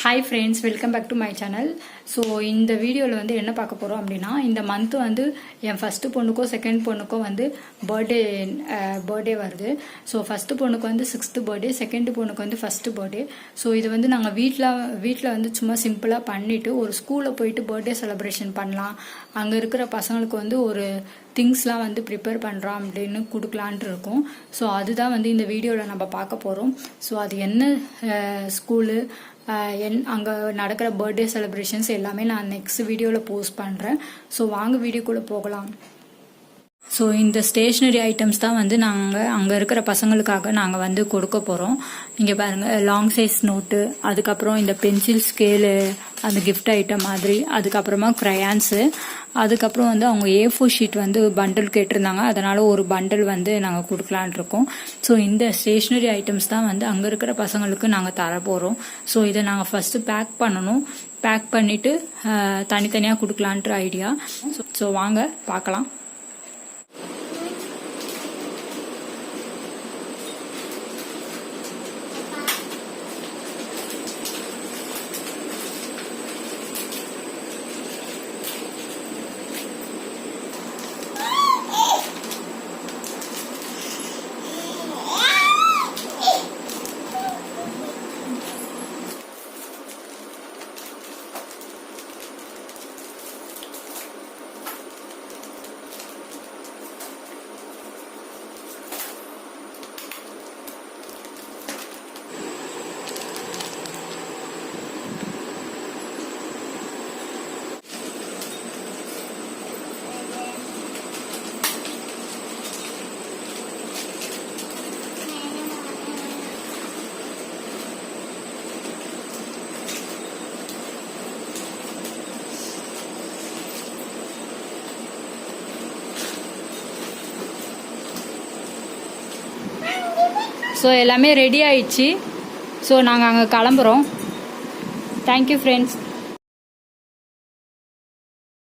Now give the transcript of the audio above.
Hi friends welcome back to my channel so இந்த வீடியோவில் வந்து என்ன பார்க்க போகிறோம் அப்படின்னா இந்த மந்த் வந்து என் ஃபஸ்ட்டு பொண்ணுக்கோ செகண்ட் பொண்ணுக்கோ வந்து பர்த்டே பர்த்டே வருது. ஸோ ஃபஸ்ட்டு பொண்ணுக்கு வந்து சிக்ஸ்த்து பர்த்டே செகண்ட் பொண்ணுக்கு வந்து ஃபஸ்ட்டு பர்த்டே ஸோ இது வந்து நாங்கள் வீட்டில் வீட்டில் வந்து சும்மா சிம்பிளாக பண்ணிவிட்டு ஒரு ஸ்கூலில் போயிட்டு பர்த்டே செலிப்ரேஷன் பண்ணலாம். அங்கே இருக்கிற பசங்களுக்கு வந்து ஒரு திங்ஸ்லாம் வந்து ப்ரிப்பேர் பண்ணுறோம் அப்படின்னு கொடுக்கலான்ட்டு இருக்கோம். ஸோ அதுதான் வந்து இந்த வீடியோவில் நம்ம பார்க்க போகிறோம் ஸோ அது என்ன ஸ்கூலு என் அங்கே நடக்கிற பர்த்டே செலிப்ரேஷன்ஸ் எல்லாமே நான் நெக்ஸ்ட் வீடியோவில் போஸ்ட் பண்ணுறேன் ஸோ வாங்க வீடியோக்குள்ளே போகலாம். ஸோ இந்த ஸ்டேஷ்னரி ஐட்டம்ஸ் தான் வந்து நாங்கள் அங்கே இருக்கிற பசங்களுக்காக நாங்கள் வந்து கொடுக்க போகிறோம் இங்கே பாருங்கள் லாங் சைஸ் நோட்டு அதுக்கப்புறம் இந்த பென்சில் ஸ்கேலு அந்த கிஃப்ட் ஐட்டம் மாதிரி அதுக்கப்புறமா க்ரையான்ஸு அதுக்கப்புறம் வந்து அவங்க ஏ ஃபோர் ஷீட் வந்து பண்டில் கேட்டிருந்தாங்க. அதனால் ஒரு பண்டில் வந்து நாங்கள் கொடுக்கலான் இருக்கோம். ஸோ இந்த ஸ்டேஷ்னரி ஐட்டம்ஸ் தான் வந்து அங்கே இருக்கிற பசங்களுக்கு நாங்கள் தர போகிறோம் ஸோ இதை நாங்கள் ஃபஸ்ட்டு பேக் பண்ணணும். பேக் பண்ணிவிட்டு தனித்தனியாக கொடுக்கலான்ட்டு ஐடியா ஸோ வாங்க பார்க்கலாம். ஸோ எல்லாமே ரெடி ஆயிடுச்சு. ஸோ நாங்கள் அங்கே கிளம்புறோம். Thank you friends